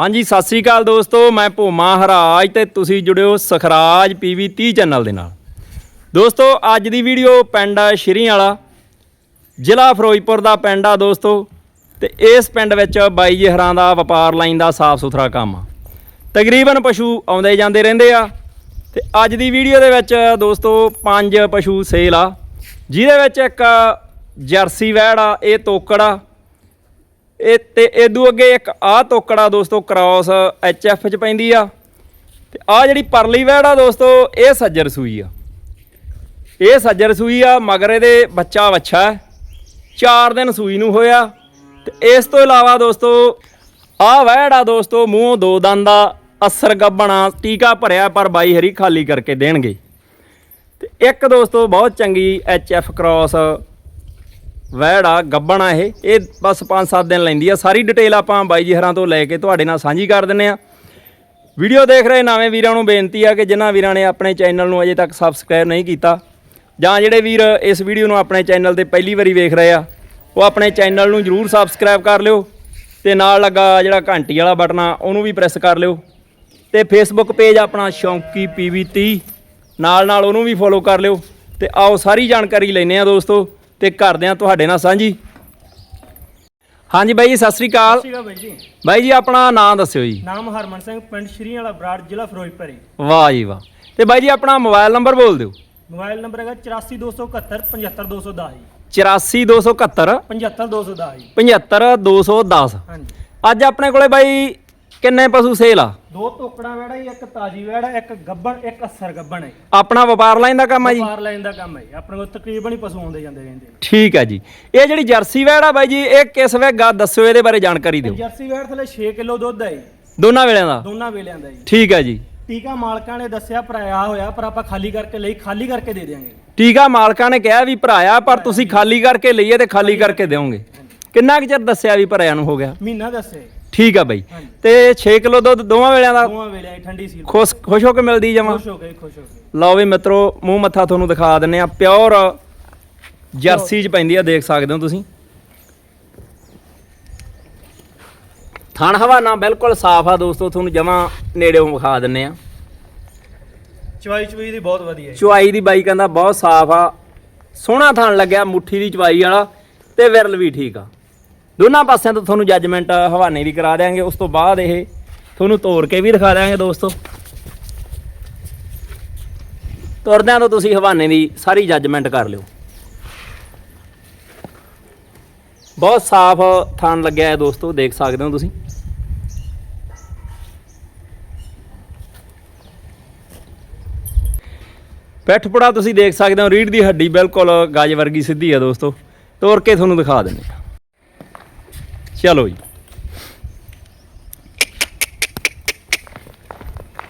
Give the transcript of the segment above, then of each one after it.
ਹਾਂਜੀ, ਸਤਿ ਸ੍ਰੀ ਅਕਾਲ ਦੋਸਤੋ, ਮੈਂ ਭੋਮਾ ਹਰਾਜ ਤੇ ਤੁਸੀਂ ਜੁੜਿਓ ਸਖਰਾਜ ਪੀਵੀ 30 ਚੈਨਲ ਦੇ ਨਾਲ। ਦੋਸਤੋ, ਅੱਜ ਦੀ ਵੀਡੀਓ ਪਿੰਡ ਸ਼੍ਰੀ ਵਾਲਾ, ਜ਼ਿਲ੍ਹਾ ਫਿਰੋਜ਼ਪੁਰ ਦਾ ਪਿੰਡ ਆ ਦੋਸਤੋ, ਤੇ ਇਸ ਪਿੰਡ ਵਿੱਚ ਬਾਈ ਜੀ ਦਾ ਵਪਾਰ ਲਾਈਨ ਦਾ ਸਾਫ਼ ਸੁਥਰਾ ਕੰਮ ਆ। ਤਕਰੀਬਨ ਪਸ਼ੂ ਆਉਂਦੇ ਜਾਂਦੇ ਰਹਿੰਦੇ ਆ, ਤੇ ਅੱਜ ਦੀ ਵੀਡੀਓ ਦੇ ਵਿੱਚ ਦੋਸਤੋ ਪੰਜ ਪਸ਼ੂ ਸੇਲ ਆ, ਜਿਹਦੇ ਵਿੱਚ ਇੱਕ ਜਰਸੀ ਵੈੜ ਆ, ਇਹ ਤੋਕੜ ਆ ਇਹ ਤੇ ਇਦੋਂ ਅੱਗੇ ਇੱਕ ਆਹ ਤੋਕੜਾ ਦੋਸਤੋ ਕ੍ਰਾਸ ਐਫ ਚ ਪੈਂਦੀ ਆ। ਤੇ ਆ ਜਿਹੜੀ ਪਰਲੀ ਵੈੜ ਆ ਦੋਸਤੋ, ਇਹ ਸੱਜਰ ਸੂਈ ਆ। ਇਹ ਸੱਜਰ ਸੂਈ ਆ, ਮਗਰ ਇਹਦੇ ਬੱਚਾ ਵੱਛਾ ਹੈ। 4 ਦਿਨ ਸੂਈ ਨੂੰ ਹੋਇਆ। ਤੇ ਇਸ ਤੋਂ ਇਲਾਵਾ ਦੋਸਤੋ ਆ ਵੈੜ ਆ ਦੋਸਤੋ, ਮੂੰਹ ਦੋ ਦੰਦ ਦਾ ਅਸਰ ਗੱਬਣਾ, ਟੀਕਾ ਭਰਿਆ, ਪਰ ਬਾਈ ਹਰੀ ਖਾਲੀ ਕਰਕੇ ਦੇਣਗੇ। ਤੇ ਇੱਕ ਦੋਸਤੋ ਬਹੁਤ ਚੰਗੀ ਐਫ ਕ੍ਰਾਸ ਵੈੜ ਆ, ਗੱਬਣ ਆ ਇਹ। ਇਹ ਬਸ 5-7 ਦਿਨ ਲੈਂਦੀ ਆ। ਸਾਰੀ ਡਿਟੇਲ ਆਪਾਂ ਬਾਈ ਜੀ ਹਰਾਂ ਤੋਂ ਲੈ ਕੇ ਤੁਹਾਡੇ ਨਾਲ ਸਾਂਝੀ ਕਰ ਦਿੰਨੇ ਆ। ਵੀਡੀਓ ਦੇਖ ਰਹੇ ਨਵੇਂ ਵੀਰਾਂ ਨੂੰ ਬੇਨਤੀ ਆ ਕਿ ਜਿਨ੍ਹਾਂ ਵੀਰਾਂ ਨੇ ਆਪਣੇ ਚੈਨਲ ਨੂੰ ਅਜੇ ਤੱਕ ਸਬਸਕ੍ਰਾਈਬ ਨਹੀਂ ਕੀਤਾ, ਜਾਂ ਜਿਹੜੇ ਵੀਰ ਇਸ ਵੀਡੀਓ ਨੂੰ ਆਪਣੇ ਚੈਨਲ ਤੇ ਪਹਿਲੀ ਵਾਰੀ ਵੇਖ ਰਹੇ ਆ, ਉਹ ਆਪਣੇ ਚੈਨਲ ਨੂੰ ਜਰੂਰ ਸਬਸਕ੍ਰਾਈਬ ਕਰ ਲਿਓ ਤੇ ਨਾਲ ਲੱਗਾ ਜਿਹੜਾ ਘੰਟੀ ਵਾਲਾ ਬਟਨ ਆ, ਉਹਨੂੰ ਵੀ ਪ੍ਰੈਸ ਕਰ ਲਿਓ। ਤੇ ਫੇਸਬੁੱਕ ਪੇਜ ਆਪਣਾ ਸ਼ੌਂਕੀ ਪੀਵੀ 30 ਨਾਲ ਨਾਲ ਉਹਨੂੰ ਵੀ ਫੋਲੋ ਕਰ ਲਿਓ। ਤੇ ਆਓ ਸਾਰੀ ਜਾਣਕਾਰੀ ਲੈਨੇ ਆ ਦੋਸਤੋ। ਤੇ ਕਰਦੇ ਆ ਤੁਹਾਡੇ ਨਾਲ ਸਾਂਝੀ। ਹਾਂਜੀ ਬਾਈ ਜੀ ਸਤਿ ਸ੍ਰੀ ਅਕਾਲ। ਸੀਗਾ ਬਾਈ ਜੀ। ਬਾਈ ਜੀ ਆਪਣਾ ਨਾਮ ਦੱਸਿਓ ਜੀ। ਨਾਮ ਹਰਮਨ ਸਿੰਘ ਪਿੰਡ ਸ਼੍ਰੀ ਵਾਲਾ ਬਰਾੜ ਜ਼ਿਲ੍ਹਾ ਫਿਰੋਜ਼ਪੁਰ। ਹੈ ਵਾਹ ਜੀ ਵਾਹ। ਤੇ ਬਾਈ ਜੀ ਆਪਣਾ ਮੋਬਾਈਲ ਨੰਬਰ ਬੋਲ ਦਿਓ। ਮੋਬਾਈਲ ਨੰਬਰ ਹੈਗਾ 84271 75210 84271 75210 75210 ਹਾਂਜੀ। ਅੱਜ ਆਪਣੇ ਕੋਲੇ ਬਾਈ ਕਿੰਨੇ ਪਸ਼ੂ ਸੇਲ ਆ? ਦੋ ਟੋਕੜਾ ਵੜਾ ਜੀ ਇੱਕ ਤਾਜੀ ਵੜਾ ਇੱਕ ਗੱਬਣ ਇੱਕ ਅਸਰ ਗੱਬਣ ਹੈ। ਆਪਣਾ ਵਪਾਰ ਲਾਈਨ ਦਾ ਕੰਮ ਆ ਜੀ? ਪਾਰ ਲਾਈਨ ਦਾ ਕੰਮ ਹੈ ਆਪਣੇ ਕੋਲ ਤਕਰੀਬਨ ਹੀ ਪਸ਼ੂ ਆਉਂਦੇ ਜਾਂਦੇ ਰਹਿੰਦੇ ਨੇ। ਠੀਕ ਹੈ ਜੀ। ਇਹ ਜਿਹੜੀ ਜਰਸੀ ਵੈੜ ਆ ਬਾਈ ਜੀ ਇਹ ਕਿਸ ਵੇਗਾ ਦੱਸਿਓ ਇਹਦੇ ਬਾਰੇ ਜਾਣਕਾਰੀ ਦਿਓ। ਜਰਸੀ ਵੈੜ ਥਲੇ 6 ਕਿਲੋ ਦੁੱਧ ਹੈ ਜੀ, ਦੋਨਾਂ ਵੇਲਿਆਂ ਦਾ? ਦੋਨਾਂ ਵੇਲਿਆਂ ਦਾ ਜੀ। ਠੀਕ ਹੈ ਜੀ। ਟੀਕਾ ਮਾਲਕਾਂ ਨੇ ਦੱਸਿਆ ਭਰਾਇਆ ਹੋਇਆ ਪਰ ਆਪਾਂ ਖਾਲੀ ਕਰਕੇ ਲਈ ਖਾਲੀ ਕਰਕੇ ਦੇ ਦਿਆਂਗੇ। ਟੀਕਾ ਮਾਲਕਾਂ ਨੇ ਕਿਹਾ ਵੀ ਭਰਾਇਆ ਪਰ ਤੁਸੀਂ ਖਾਲੀ ਕਰਕੇ ਲਈਏ ਤੇ ਖਾਲੀ ਕਰਕੇ ਦਿਓਗੇ ਕਿੰਨਾ ਕੁ ਚਿਰ ਦੱਸਿਆ ਵੀ ਭਰਾਇਆ ਨੂੰ ਹੋ ਗਿਆ? ਮਹੀਨਾ ਦੱਸੇ ਠੀਕ ਆ ਬਾਈ। ਹਾਂਜੀ। ਤੇ 6 ਕਿਲੋ ਦੁੱਧ ਦੋਵਾਂ ਵੇਲਿਆਂ ਦਾ ਦੋਵਾਂ ਵੇਲਿਆਂ ਦੀ ਠੰਡੀ ਸੀ ਖੁਸ਼ ਖੁਸ਼ ਹੋ ਕੇ ਮਿਲਦੀ ਜਮਾ? ਖੁਸ਼ ਹੋ ਗਏ ਖੁਸ਼ ਹੋ ਗਏ ਲਓ ਵੀ ਮਿੱਤਰੋ ਮੂੰਹ ਮੱਥਾ ਤੁਹਾਨੂੰ ਦਿਖਾ ਦਿੰਨੇ ਆ। ਪਿਓਰ ਜਰਸੀ ਚ ਪੈਂਦੀ ਆ ਦੇਖ ਸਕਦੇ ਹੋ ਤੁਸੀਂ। ਥਣ ਹਵਾਨਾ ਬਿਲਕੁਲ ਸਾਫ਼ ਆ ਦੋਸਤੋ ਤੁਹਾਨੂੰ ਜਮਾ ਨੇੜੇੋਂ ਵਿਖਾ ਦਿੰਨੇ ਆ। ਚਵਾਈ ਚਵਾਈ ਦੀ ਬਹੁਤ ਵਧੀਆ ਹੈ ਚੁਆਈ ਦੀ ਬਾਈ ਕਹਿੰਦਾ ਬਹੁਤ ਸਾਫ਼ ਆ। ਸੋਹਣਾ ਥਣ ਲੱਗਿਆ ਮੁੱਠੀ ਦੀ ਚੁਆਈ ਵਾਲਾ ਤੇ ਵਿਰਲ ਵੀ ਠੀਕ ਆ। ਦੋਨਾਂ ਪਾਸਿਆਂ ਤੋਂ ਤੁਹਾਨੂੰ ਜੱਜਮੈਂਟ ਹਵਾਨੇ ਦੀ ਕਰਾ ਦਿਆਂਗੇ। ਉਸ ਤੋਂ ਬਾਅਦ ਇਹ ਤੁਹਾਨੂੰ ਤੋੜ ਕੇ ਵੀ ਦਿਖਾ ਦਿਆਂਗੇ ਦੋਸਤੋ। ਤੁਰਦਿਆਂ ਤੋਂ ਤੁਸੀਂ ਹਵਾਨੇ ਦੀ ਸਾਰੀ ਜੱਜਮੈਂਟ ਕਰ ਲਿਓ। ਬਹੁਤ ਸਾਫ਼ ਥਾਨ ਲੱਗਿਆ ਹੈ ਦੋਸਤੋ, ਦੇਖ ਸਕਦੇ ਹੋ ਤੁਸੀਂ। ਪਿੱਠ ਪੁੜਾ ਤੁਸੀਂ ਦੇਖ ਸਕਦੇ ਹੋ ਰੀੜ ਦੀ ਹੱਡੀ ਬਿਲਕੁਲ ਗਾਜ ਵਰਗੀ ਸਿੱਧੀ ਹੈ ਦੋਸਤੋ। ਤੋੜ ਕੇ ਤੁਹਾਨੂੰ ਦਿਖਾ ਦਿੰਦੇ ਹਾਂ। ਚਲੋ ਜੀ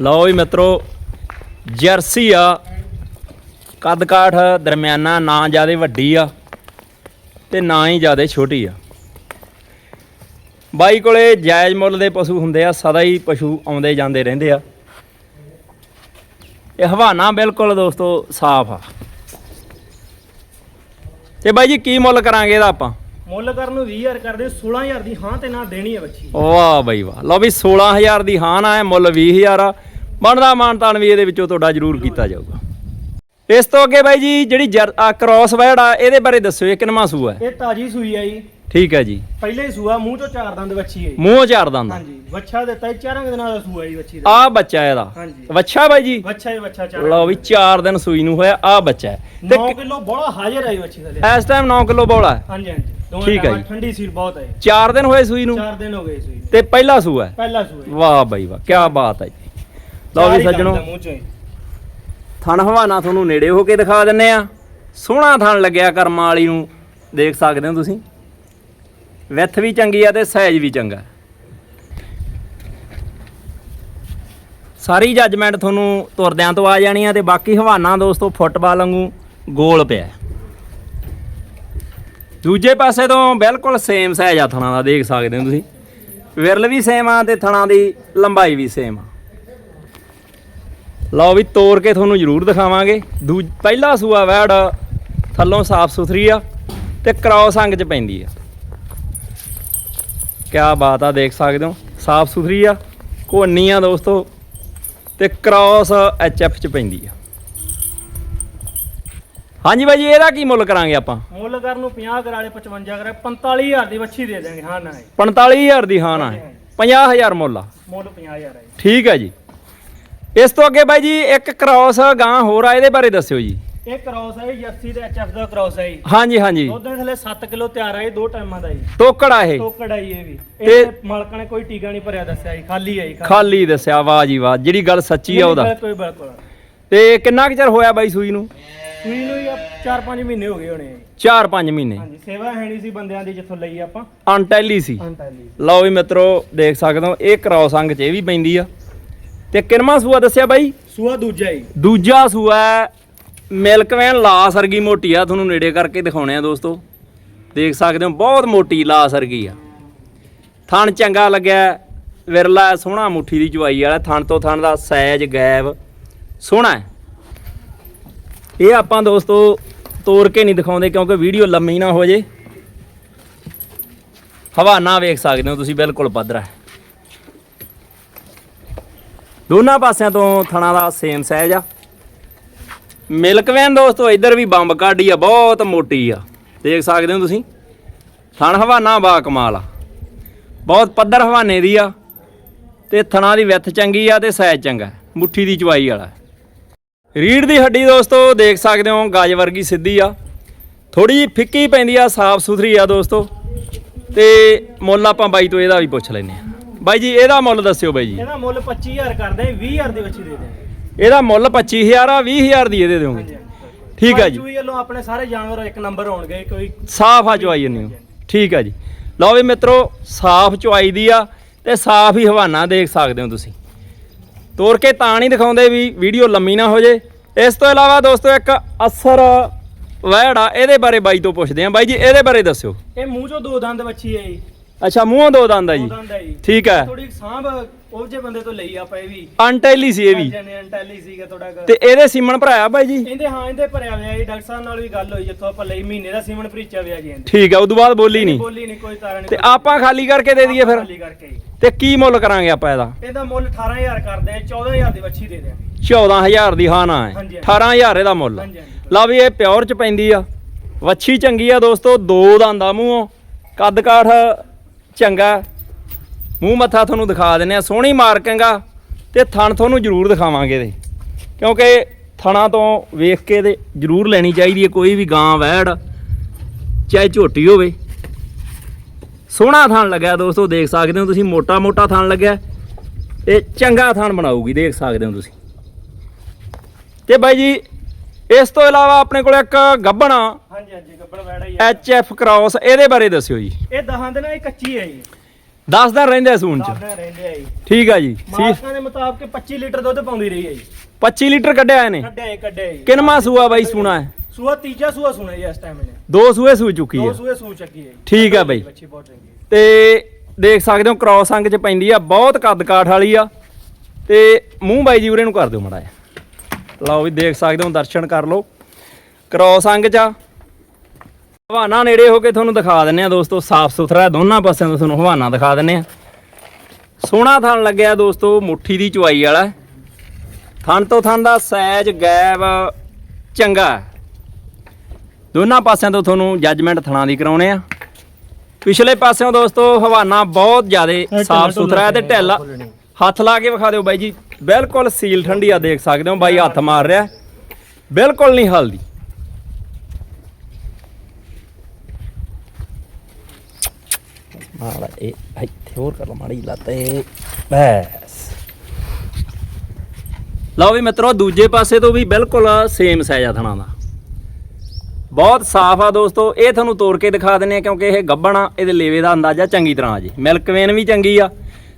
ਲਓ ਜੀ ਮਿੱਤਰੋ, ਜਰਸੀ ਆ। ਕੱਦ ਕਾਠ ਦਰਮਿਆਨਾ ਨਾ ਜ਼ਿਆਦਾ ਵੱਡੀ ਆ ਤੇ ਨਾ ਹੀ ਜ਼ਿਆਦਾ ਛੋਟੀ ਆ। ਬਾਈ ਕੋਲੇ ਜਾਇਜ਼ ਮੁੱਲ ਦੇ ਪਸ਼ੂ ਹੁੰਦੇ ਆ, ਸਦਾ ਹੀ ਪਸ਼ੂ ਆਉਂਦੇ ਜਾਂਦੇ ਰਹਿੰਦੇ ਆ। ਇਹ ਹਵਾਨਾ ਬਿਲਕੁਲ ਦੋਸਤੋ ਸਾਫ਼ ਆ। ਤੇ ਬਾਈ ਜੀ, ਕੀ ਮੁੱਲ ਕਰਾਂਗੇ ਇਹਦਾ ਆਪਾਂ? ਮੁੱਲ ਕਰਨ ਨੂੰ 20000 ਕਰਦੇ 16000 ਦੀ ਹਾਂ ਤੇ ਨਾ ਦੇਣੀ ਹੈ ਬੱਚੀ। ਵਾਹ ਬਾਈ ਵਾਹ। ਲਓ ਵੀ 16000 ਦੀ ਹਾਂ ਨਾ ਹੈ ਮੁੱਲ 20000 ਆ। ਬਣਦਾ ਮਾਨਤਾਨ ਵੀ ਇਹਦੇ ਵਿੱਚੋਂ ਤੁਹਾਡਾ ਜ਼ਰੂਰ ਕੀਤਾ ਜਾਊਗਾ। ਇਸ ਤੋਂ ਅੱਗੇ ਬਾਈ ਜੀ ਜਿਹੜੀ ਕ੍ਰਾਸ ਵੈੜ ਆ ਇਹਦੇ ਬਾਰੇ ਦੱਸਿਓ ਇਹ ਕਿੰਨਵਾਂ ਸੂਆ ਹੈ? ਇਹ ਤਾਜੀ ਸੂਈ ਆ ਜੀ। ਠੀਕ ਹੈ ਜੀ। ਪਹਿਲੇ ਹੀ ਸੂਆ ਮੂੰਹ ਤੋਂ ਚਾਰ ਦੰਦ ਬੱਚੀ ਹੈ। ਮੂੰਹ ਝਾੜ ਦੰਦ। ਹਾਂਜੀ ਬੱਚਾ ਦਿੱਤਾ ਚਾਰਾਂ ਦਿਨਾਂ ਦਾ ਸੂਆ ਜੀ ਬੱਚੀ ਦਾ। ਆ ਬੱਚਾ ਇਹਦਾ। ਹਾਂਜੀ। ਵੱਛਾ ਬਾਈ ਜੀ? ਬੱਚਾ ਹੀ ਬੱਚਾ ਚਾਰ ਲਓ ਵੀ 4 ਦਿਨ ਸੂਈ ਨੂੰ ਹੋਇਆ ਆ ਬੱਚਾ ਹੈ। 9 ਕਿਲੋ ਬੜਾ ਹਾਜ਼ਰ ਹੈ ਬੱਚੀ ਦਾ ਇਸ ਟਾਈਮ 9 ਕਿਲੋ ਬੋਲਾ ਹਾਂਜੀ ਹਾਂਜੀ। ਦੋਵੇਂ ਠੀਕ ਹੈ ਜੀ। ਠੰਡੀ ਸੀਲ ਬਹੁਤ ਹੈ। 4 ਦਿਨ ਹੋਏ ਸੂਈ ਨੂੰ? ਚਾਰ ਦਿਨ ਹੋ ਗਏ ਸੂਈ ਤੇ ਪਹਿਲਾ ਸੂਆ ਹੈ? ਪਹਿਲਾ ਸੂਆ ਜੀ। ਵਾਹ ਬਾਈ ਵਾਹ ਕੀ ਬਾਤ ਹੈ ਜੀ। ਲਓ ਵੀ ਸੱਜਣੋ। ਥਣ ਹਵਾਨਾ ਤੁਹਾਨੂੰ ਨੇੜੇ ਹੋ ਕੇ ਦਿਖਾ ਦਿੰਨੇ ਆ। ਸੋਹਣਾ ਥਣ ਲੱਗਿਆ ਕਰਮਾਂ ਵਾਲੀ ਨੂੰ। ਦੇਖ ਸਕਦੇ ਹੋ ਤੁਸੀਂ। ਵਿੱਥ ਵੀ ਚੰਗੀ ਆ ਤੇ ਸਾਈਜ਼ ਵੀ ਚੰਗਾ ਸਾਰੀ ਜੱਜਮੈਂਟ ਤੁਹਾਨੂੰ ਤੁਰਦਿਆਂ ਤੋਂ ਆ ਜਾਣੀ ਆ ਤੇ ਬਾਕੀ ਹਵਾਨਾ ਦੋਸਤੋ ਫੁੱਟਬਾਲ ਵਾਂਗੂ ਗੋਲ ਪਿਆ ਹੈ। ਦੂਜੇ ਪਾਸੇ ਤੋਂ ਬਿਲਕੁਲ ਸੇਮ ਸਾਈਜ਼ ਆ ਥਣਾਂ ਦਾ, ਦੇਖ ਸਕਦੇ ਹੋ ਤੁਸੀਂ। ਵਿਰਲ ਵੀ ਸੇਮ ਆ ਤੇ ਥਣਾਂ ਦੀ ਲੰਬਾਈ ਵੀ ਸੇਮ ਆ। ਲਓ ਵੀ ਤੋੜ ਕੇ ਤੁਹਾਨੂੰ ਜ਼ਰੂਰ ਦਿਖਾਵਾਂਗੇ। ਦੂ ਪਹਿਲਾ ਸੂਆ ਵੈੜ ਥੱਲੋਂ ਸਾਫ਼ ਸੁਥਰੀ ਆ ਤੇ ਕ੍ਰਾਸ ਅੰਗ ਚ ਪੈਂਦੀ ਆ। ਕਿਆ ਬਾਤ ਆ, ਦੇਖ ਸਕਦੇ ਹੋ, ਸਾਫ਼ ਸੁਥਰੀ ਆ ਕੋਨੀ ਆ ਦੋਸਤੋ, ਤੇ ਕ੍ਰਾਸ ਐਚਐਫ ਚ ਪੈਂਦੀ ਆ। ਹਾਂਜੀ ਬਾਈ ਜੀ ਇਹਦਾ ਕੀ ਮੁੱਲ ਕਰਾਂਗੇ ਆਪਾਂ? ਮੁੱਲ ਕਰ ਨੂੰ 50 ਕਰਾਲੇ 55 ਕਰਾ 45000 ਦੀ ਵੱਛੀ ਦੇ ਦੇਣਗੇ ਹਾਂ ਨਾ ਹੈ 45000 ਦੀ ਹਾਂ ਨਾ 50000 ਮੁੱਲ ਆ। ਮੁੱਲ 50000 ਹੈ ਜੀ। ਠੀਕ ਹੈ ਜੀ। ਇਸ ਤੋਂ ਅੱਗੇ ਬਾਈ ਜੀ ਇੱਕ ਕ੍ਰਾਸ ਗਾਂ ਹੋਰ ਆ ਇਹਦੇ ਬਾਰੇ ਦੱਸਿਓ ਜੀ। ਇਹ ਕ੍ਰਾਸ ਹੈ ਜਰਸੀ ਤੇ ਐਚਐਫ ਦਾ ਕ੍ਰਾਸ ਹੈ ਹਾਂਜੀ ਹਾਂਜੀ। ਦੁੱਧ ਥੱਲੇ 7 ਕਿਲੋ ਤਿਆਰ ਹੈ ਦੋ ਟਾਈਮਾਂ ਦਾ ਜੀ। ਤੋਕੜ ਆ ਇਹ। ਟੋਕੜ ਆਈ ਇਹ ਵੀ। ਇਹ ਮਾਲਕਾਂ ਨੇ ਕੋਈ ਟੀਕਾ ਨਹੀਂ ਭਰਿਆ ਦੱਸਿਆ ਜੀ ਖਾਲੀ ਹੈ ਜੀ ਖਾਲੀ। ਦੱਸਿਆ ਵਾਹ ਜੀ ਵਾਹ ਜਿਹੜੀ ਗੱਲ ਸੱਚੀ ਆ ਉਹਦਾ। ਕੋਈ ਬਿਲਕੁਲ। ਤੇ ਕਿੰਨਾ ਕੁ ਚਿਰ ਹੋਇਆ ਬਾਈ ਸੂਈ ਨੂੰ? ਸੂਈ ਨੂੰ ਹੀ 4-5 ਮਹੀਨੇ ਹੋ ਗਏ ਹੋਣੇ। ਜੀ। 4-5 ਮਹੀਨੇ। ਹਾਂਜੀ ਸੇਵਾ ਹੈ ਨਹੀਂ ਸੀ ਬੰਦਿਆਂ ਦੀ ਜਿੱਥੋਂ ਲਈ ਆਪਾਂ। ਅਨਟੈਲੀ ਸੀ। ਅੰਟਾਲੀ ਲਓ ਵੀ ਮਿੱਤਰੋ ਦੇਖ ਸਕਦੇ ਹੋ ਇਹ ਕ੍ਰਾਸ ਅੰਗ ਚ ਇਹ ਵੀ ਪੈਂਦੀ ਆ। ਤੇ ਕਿਨਮਾ ਸੂਆ ਦੱਸਿਆ ਬਾਈ? ਸੂਆ ਦੂਜਾ ਹੀ। ਦੂਜਾ ਸੂਆ ਮਿਲਕ ਵੈਨ ਲਾ ਸਰਗੀ ਮੋਟੀ ਆ ਤੁਹਾਨੂੰ ਨੇੜੇ ਕਰਕੇ ਦਿਖਾਉਣੇ ਆ ਦੋਸਤੋ। ਦੇਖ ਸਕਦੇ ਹੋ ਬਹੁਤ ਮੋਟੀ ਲਾ ਸਰਗੀ ਆ। ਥਣ ਚੰਗਾ ਲੱਗਿਆ ਵਿਰਲਾ ਹੈ, ਸੋਹਣਾ ਮੁੱਠੀ ਦੀ ਚੁਆਈ ਵਾਲਾ ਥਣ ਤੋਂ ਥਣ ਦਾ ਸਾਈਜ਼ ਗੈਬ ਸੋਹਣਾ ਹੈ। ਇਹ ਆਪਾਂ ਦੋਸਤੋ ਤੋੜ ਕੇ ਨਹੀਂ ਦਿਖਾਉਂਦੇ ਕਿਉਂਕਿ ਵੀਡੀਓ ਲੰਮੀ ਨਾ ਹੋ ਜੇ। ਹਵਾਨਾ ਵੇਖ ਸਕਦੇ ਹੋ ਤੁਸੀਂ, ਬਿਲਕੁਲ ਪੱਧਰਾ ਦੋਨਾਂ ਪਾਸਿਆਂ ਤੋਂ ਥਣਾ ਦਾ ਸੇਮ ਸਾਈਜ਼ ਆ। ਮਿਲਕ ਵੈਨ ਦੋਸਤੋ, ਇੱਧਰ ਵੀ ਬੰਬ ਕਾਢੀ ਆ, ਬਹੁਤ ਮੋਟੀ ਆ। ਦੇਖ ਸਕਦੇ ਹੋ ਤੁਸੀਂ, ਥਣ ਹਵਾਨਾ ਬਾ ਕਮਾਲ ਆ। ਬਹੁਤ ਪੱਧਰ ਹਵਾਨੇ ਦੀ ਆ ਤੇ ਥਣਾ ਦੀ ਵਿੱਥ ਚੰਗੀ ਆ ਤੇ ਸਾਈਜ਼ ਚੰਗਾ ਮੁੱਠੀ ਦੀ ਚਵਾਈ ਵਾਲਾ ਰੀੜ ਦੀ ਹੱਡੀ ਦੋਸਤੋ ਦੇਖ ਸਕਦੇ ਹੋ ਗਾਜ ਵਰਗੀ ਸਿੱਧੀ ਆ। ਥੋੜੀ ਜਿਹੀ ਫਿੱਕੀ ਪੈਂਦੀ ਆ ਸਾਫ਼ ਸੁਥਰੀ ਆ ਦੋਸਤੋ। ਤੇ ਮੁੱਲ ਆਪਾਂ ਬਾਈ ਤੋਂ ਇਹਦਾ ਵੀ ਪੁੱਛ ਲੈਨੇ ਆ ਬਾਈ ਜੀ ਇਹਦਾ ਮੁੱਲ ਦੱਸਿਓ ਬਾਈ ਜੀ। ਇਹਦਾ ਮੁੱਲ 25000 ਕਰਦੇ ਆ 20000 ਦੀ ਵੱਛੀ ਦੇ ਦੇ ਇਹਦਾ ਮੁੱਲ 25000 ਆ 20000 ਦੀ ਇਹਦੇ ਦਿਓਗੇ। ਠੀਕ ਆ ਜੀ। ਚੂਈ ਵੱਲੋਂ ਆਪਣੇ ਸਾਰੇ ਜਾਨਵਰ ਇੱਕ ਨੰਬਰ ਹੋਣਗੇ ਕੋਈ ਸਾਫ਼ ਆ ਚਵਾਈ ਜੰਨੀ ਠੀਕ ਆ ਜੀ। ਲਓ ਵੀ ਮਿੱਤਰੋ ਸਾਫ਼ ਚਵਾਈ ਦੀ ਆ ਤੇ ਸਾਫ਼ ਹੀ ਹਵਾਨਾ ਦੇਖ ਸਕਦੇ ਹੋ ਤੁਸੀਂ। ਤੋੜ ਕੇ ਤਾਂ ਨਹੀਂ ਦਿਖਾਉਂਦੇ ਵੀ ਵੀਡੀਓ ਲੰਮੀ ਨਾ ਹੋ ਜੇ। ਇਸ ਤੋਂ ਇਲਾਵਾ ਦੋਸਤੋ ਇੱਕ ਅਸਰ ਵੈੜ ਆ ਇਹਦੇ ਬਾਰੇ ਬਾਈ ਤੋਂ ਪੁੱਛਦੇ ਆ ਬਾਈ ਜੀ ਇਹਦੇ ਬਾਰੇ ਦੱਸਿਓ। ਇਹ ਮੂੰਹ ਚੋਂ ਦੋ ਦੰਦ ਵੱਛੀ ਹੈ ਜੀ। ਅੱਛਾ ਮੂੰਹੋਂ ਦੋ ਦੰਦ ਆ ਦੋ ਜੀ ਦੰਦ ਹੈ ਜੀ। ਠੀਕ ਹੈ। ਥੋੜੀ ਸਾਂਭ ਉਹ ਜੇ ਬੰਦੇ ਤੋਂ ਲਈ ਆਪਾਂ ਇਹ ਵੀ। ਅਨਟੈਲੀ ਸੀ ਇਹ ਵੀ। ਜਨੇ ਅੰਟੈਲੀ ਸੀਗਾ ਥੋੜਾ ਤੇ ਇਹਦੇ ਸੀਮਨ ਭਰਾਇਆ ਬਾਈ ਜੀ? ਇਹਦੇ ਹਾਂ ਇਹਦੇ ਭਰਿਆ ਹੋਇਆ ਜੀ। ਡਾਕਟਰ ਸਾਹਿਬ ਨਾਲ ਵੀ ਗੱਲ ਹੋਈ ਜਿੱਥੋਂ ਆਪਾਂ ਲਈ ਮਹੀਨੇ ਦਾ ਸੀਮਨ ਭਰੀਚਾ ਹੋਇਆ ਜੀ ਇਹਦੇ। ਠੀਕ ਆ ਉਦੋਂ ਬਾਅਦ ਬੋਲੀ ਨਹੀਂ ਬੋਲੀ ਨਹੀਂ ਕੋਈ ਤਾਰਾ ਨਹੀਂ। ਤੇ ਆਪਾਂ ਖਾਲੀ ਕਰਕੇ ਦੇ ਦਈਏ ਫਿਰ। ਖਾਲੀ ਕਰਕੇ ਜੀ। ਤੇ ਕੀ ਮੁੱਲ ਕਰਾਂਗੇ ਆਪਾਂ ਇਹਦਾ? ਇਹਦਾ ਮੁੱਲ 18000 ਕਰਦੇ ਆ 14000 ਦੀ ਵੱਛੀ ਦੇ ਦੇ 14000 ਦੀ ਹਾਂ ਨਾ ਹੈ। ਹਾਂਜੀ, ਹਾਂਜੀ। 18000 ਇਹਦਾ ਮੁੱਲ। ਹਾਂਜੀ, ਹਾਂਜੀ। ਲਾ ਵੀ ਇਹ ਪਿਓਰ ਚ ਪੈਂਦੀ ਆ। ਵੱਛੀ ਚੰਗੀ ਆ ਦੋਸਤੋ ਦੋ ਦੰਦਾਂ ਮੂੰਹੋਂ। ਕੱਦ ਕਾਠ ਚੰਗਾ। ਮੂੰਹ ਮੱਥਾ ਤੁਹਾਨੂੰ ਦਿਖਾ ਦਿੰਨੇ ਆ। ਸੋਹਣੀ ਮਾਰਕਿੰਗ ਆ ਤੇ ਥਣ ਤੁਹਾਨੂੰ ਜ਼ਰੂਰ ਦਿਖਾਵਾਂਗੇ ਇਹਦੇ। ਕਿਉਂਕਿ ਥਣਾ ਤੋਂ ਵੇਖ ਕੇ ਤੇ ਜ਼ਰੂਰ ਲੈਣੀ ਚਾਹੀਦੀ ਹੈ। ਕੋਈ ਵੀ ਗਾਂ ਵੈੜ ਚਾਹੇ ਝੋਟੀ ਹੋਵੇ। ਸੋਹਣਾ ਥਣ ਲੱਗਿਆ ਦੋਸਤੋ ਦੇਖ ਸਕਦੇ ਹੋ ਤੁਸੀਂ ਮੋਟਾ ਮੋਟਾ ਥਣ ਲੱਗਿਆ। ਇਹ ਚੰਗਾ ਥਣ ਬਣਾਊਗੀ ਦੇਖ ਸਕਦੇ ਹੋ ਤੁਸੀਂ। ਤੇ ਬਾਈ ਜੀ ਇਸ ਤੋਂ ਇਲਾਵਾ ਆਪਣੇ ਕੋਲ ਇੱਕ ਗੱਬਣਾ ਹਾਂਜੀ ਹਾਂਜੀ ਗੱਬੜ ਵੈੜਾ ਹੀ ਆ। ਐਚ ਐਫ ਕ੍ਰਾਸ ਇਹਦੇ ਬਾਰੇ ਦੱਸਿਓ ਜੀ। ਇਹ ਦਹਾਂ ਦੇ ਨਾਲ ਇਹ ਕੱਚੀ ਹੈ ਜੀ। 10 ਦਿਨ ਰਹਿੰਦੇ ਸੂਣ ਚ। ਸਾਹਮਣੇ ਰਹਿੰਦੇ ਆ ਜੀ। ਠੀਕ ਆ ਜੀ ਸੀ ਮਾਲਕਾਂ ਦੇ ਮੁਤਾਬਕ 25 ਲੀਟਰ ਦੁੱਧ ਪਾਉਂਦੀ ਰਹੀ ਹੈ ਜੀ। 25 ਲੀਟਰ ਕੱਢਿਆ ਇਹਨੇ? ਕੱਢਿਆ ਕੱਢਿਆ ਜੀ। ਕਿਨਮਾ ਸੂਆ ਬਾਈ ਸੂਣਾ ਹੈ? ਸੂਆ ਤੀਜਾ ਸੂਆ ਸੁਣਿਆ ਜੀ ਇਸ ਟਾਈਮ ਇਹਨੇ ਦੋ ਸੂਏ ਸੂ ਚੁੱਕੀ ਦੋ ਆ ਸੂਏ ਸੂ ਚੱਕੀ ਹੈ ਜੀ। ਠੀਕ ਆ ਬਾਈ। ਬੱਚੀ ਬਹੁਤ ਚੰਗੀ ਹੈ। ਤੇ ਦੇਖ ਸਕਦੇ ਹੋ ਕ੍ਰਾਸ ਅੰਗ ਚ ਪੈਂਦੀ ਆ ਬਹੁਤ ਕੱਦ ਕਾਠ ਵਾਲੀ ਆ ਤੇ ਮੂੰਹ ਬਾਈ ਜੀ ਉਰੇ ਨੂੰ ਕਰ ਦਿਓ ਮੜਾ ਲਓ ਵੀ ਦੇਖ ਸਕਦੇ ਹੋ ਦਰਸ਼ਨ ਕਰ ਲਓ ਕ੍ਰਾਸ ਅੰਗ ਚ ਆ ਹਵਾਨਾ ਨੇੜੇ ਹੋ ਕੇ ਤੁਹਾਨੂੰ ਦਿਖਾ ਦਿੰਨੇ ਆ ਦੋਸਤੋ ਸਾਫ਼ ਸੁਥਰਾ ਦੋਨਾਂ ਪਾਸਿਆਂ ਤੋਂ ਤੁਹਾਨੂੰ ਹਵਾਨਾ ਦਿਖਾ ਦਿੰਨੇ ਆ ਸੋਹਣਾ ਥਣ ਲੱਗਿਆ ਦੋਸਤੋ ਮੁੱਠੀ ਦੀ ਚੁਆਈ ਵਾਲਾ ਹੈ। ਥਣ ਤੋਂ ਥਣ ਦਾ ਸਾਈਜ਼ ਗੈਬ ਚੰਗਾ ਹੈ। ਦੋਨਾਂ ਪਾਸਿਆਂ ਤੋਂ ਤੁਹਾਨੂੰ ਜੱਜਮੈਂਟ ਥਣਾ ਦੀ ਕਰਾਉਣੇ ਆ। ਪਿਛਲੇ ਪਾਸਿਓਂ ਦੋਸਤੋ ਹਵਾਨਾ ਬਹੁਤ ਜ਼ਿਆਦਾ ਸਾਫ਼ ਸੁਥਰਾ ਹੈ ਤੇ ਢਿੱਲ। ਹੱਥ ਲਾ ਕੇ ਵਿਖਾ ਦਿਓ ਬਾਈ ਜੀ। ਬਿਲਕੁਲ ਸੀਲ ਠੰਡੀ ਆ ਦੇਖ ਸਕਦੇ ਹੋ ਬਾਈ ਹੱਥ ਮਾਰ ਰਿਹਾ। ਬਿਲਕੁਲ ਨਹੀਂ ਹਲਦੀ। ਮਾੜਾ ਇਹ ਇੱਥੇ ਹੋਰ ਕਰ ਲਾ ਮਾੜੀ ਲੱਤ ਬਸ। ਲਓ ਵੀ ਮਿੱਤਰੋ ਦੂਜੇ ਪਾਸੇ ਤੋਂ ਵੀ ਬਿਲਕੁਲ ਸੇਮ ਸਾਈਜ਼ ਆ ਥਣਾ ਦਾ। ਬਹੁਤ ਸਾਫ਼ ਆ ਦੋਸਤੋ, ਇਹ ਤੁਹਾਨੂੰ ਤੋੜ ਕੇ ਦਿਖਾ ਦਿੰਨੇ ਆ ਕਿਉਂਕਿ ਇਹ ਗੱਬਣ ਆ, ਇਹਦੇ ਲੇਵੇ ਦਾ ਅੰਦਾਜ਼ਾ ਚੰਗੀ ਤਰ੍ਹਾਂ ਆ ਜੀ। ਮਿਲਕ ਵੀ ਚੰਗੀ ਆ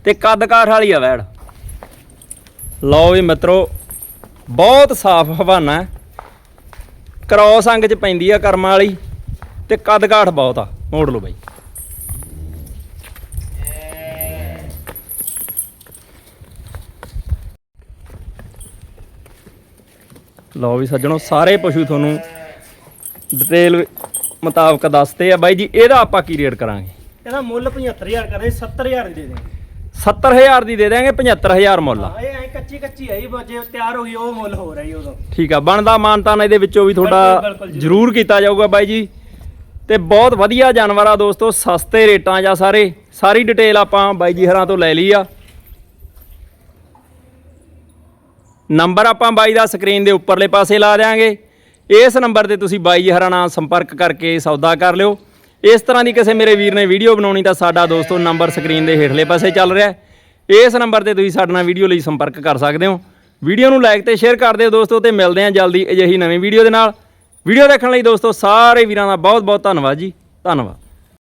ਤੇ ਕੱਦ ਕਾਠ ਵਾਲੀ ਆ ਵੈੜ। ਲਓ ਵੀ ਮਿੱਤਰੋ, ਬਹੁਤ ਸਾਫ਼ ਹਵਾਨਾ ਹੈ। ਕ੍ਰੋਸ ਅੰਗ ਚ ਪੈਂਦੀ ਆ ਕਰਮਾਂ ਵਾਲੀ ਤੇ ਕੱਦ ਕਾਠ ਬਹੁਤ ਆ। ਮੋੜ ਲਓ ਬਾਈ। ਲਓ ਵੀ ਸੱਜਣੋ, ਸਾਰੇ ਪਸ਼ੂ ਤੁਹਾਨੂੰ ਡਿਟੇਲ ਮੁਤਾਬਕ ਦੱਸਦੇ ਆ। ਬਾਈ ਜੀ ਇਹਦਾ ਆਪਾਂ ਕੀ ਰੇਟ ਕਰਾਂਗੇ? ਇਹਦਾ ਮੁੱਲ 75000 ਕਰਦੇ 70000 ਦੀ ਦੇ ਦੇ 70000 ਦੀ ਦੇ ਦਿਆਂਗੇ 75000 ਮੁੱਲ ਆ। ਹਾਂ ਇਹ ਐ ਕੱਚੀ ਕੱਚੀ ਹੈ ਜੀ ਬ- ਜੇ ਤਿਆਰ ਹੋ ਗਈ ਉਹ ਮੁੱਲ ਹੋ ਰਿਹਾ ਜੀ ਉਦੋਂ। ਠੀਕ ਆ ਬਣਦਾ ਮਾਨਤਾਨ ਇਹਦੇ ਵਿੱਚੋਂ ਵੀ ਬਿਲਕੁਲ, ਤੁਹਾਡਾ ਬਿਲਕੁਲ ਜੀ। ਜ਼ਰੂਰ ਕੀਤਾ ਜਾਊਗਾ ਬਾਈ ਜੀ। ਤੇ ਬਹੁਤ ਵਧੀਆ ਜਾਨਵਰ ਆ ਦੋਸਤੋ ਸਸਤੇ ਰੇਟਾਂ ਆ ਸਾਰੇ। ਸਾਰੀ ਡਿਟੇਲ ਆਪਾਂ ਬਾਈ ਜੀ ਹਰਾਂ ਤੋਂ ਲੈ ਲਈ ਆ। ਨੰਬਰ ਆਪਾਂ ਬਾਈ ਦਾ ਸਕਰੀਨ ਦੇ ਉੱਪਰਲੇ ਪਾਸੇ ਲਾ ਦਿਆਂਗੇ। ਇਸ ਨੰਬਰ ਤੇ ਤੁਸੀਂ ਬਾਈ ਜੀ ਹਰਾਂ ਨਾਲ ਸੰਪਰਕ ਕਰਕੇ ਸੌਦਾ ਕਰ ਲਿਓ। ਇਸ ਤਰ੍ਹਾਂ ਦੀ ਕਿਸੇ ਮੇਰੇ ਵੀਰ ਨੇ ਵੀਡੀਓ ਬਣਾਉਣੀ ਤਾਂ ਸਾਡਾ ਦੋਸਤੋ ਨੰਬਰ ਸਕਰੀਨ ਦੇ ਹੇਠਲੇ ਪਾਸੇ ਚੱਲ ਰਿਹਾ ਹੈ। ਇਸ ਨੰਬਰ ਤੇ ਤੁਸੀਂ ਸਾਡੇ ਨਾਲ ਵੀਡੀਓ ਲਈ ਸੰਪਰਕ ਕਰ ਸਕਦੇ ਹੋ। ਵੀਡੀਓ ਨੂੰ ਲਾਈਕ ਤੇ ਸ਼ੇਅਰ ਕਰ ਦਿਓ ਦੋਸਤੋ ਤੇ ਮਿਲਦੇ ਹਾਂ ਜਲਦੀ ਅਜਿਹੀ ਨਵੀਂ ਵੀਡੀਓ ਦੇ ਨਾਲ। ਵੀਡੀਓ ਦੇਖਣ ਲਈ ਦੋਸਤੋ ਸਾਰੇ ਵੀਰਾਂ ਦਾ ਬਹੁਤ ਬਹੁਤ ਧੰਨਵਾਦ ਜੀ। ਧੰਨਵਾਦ।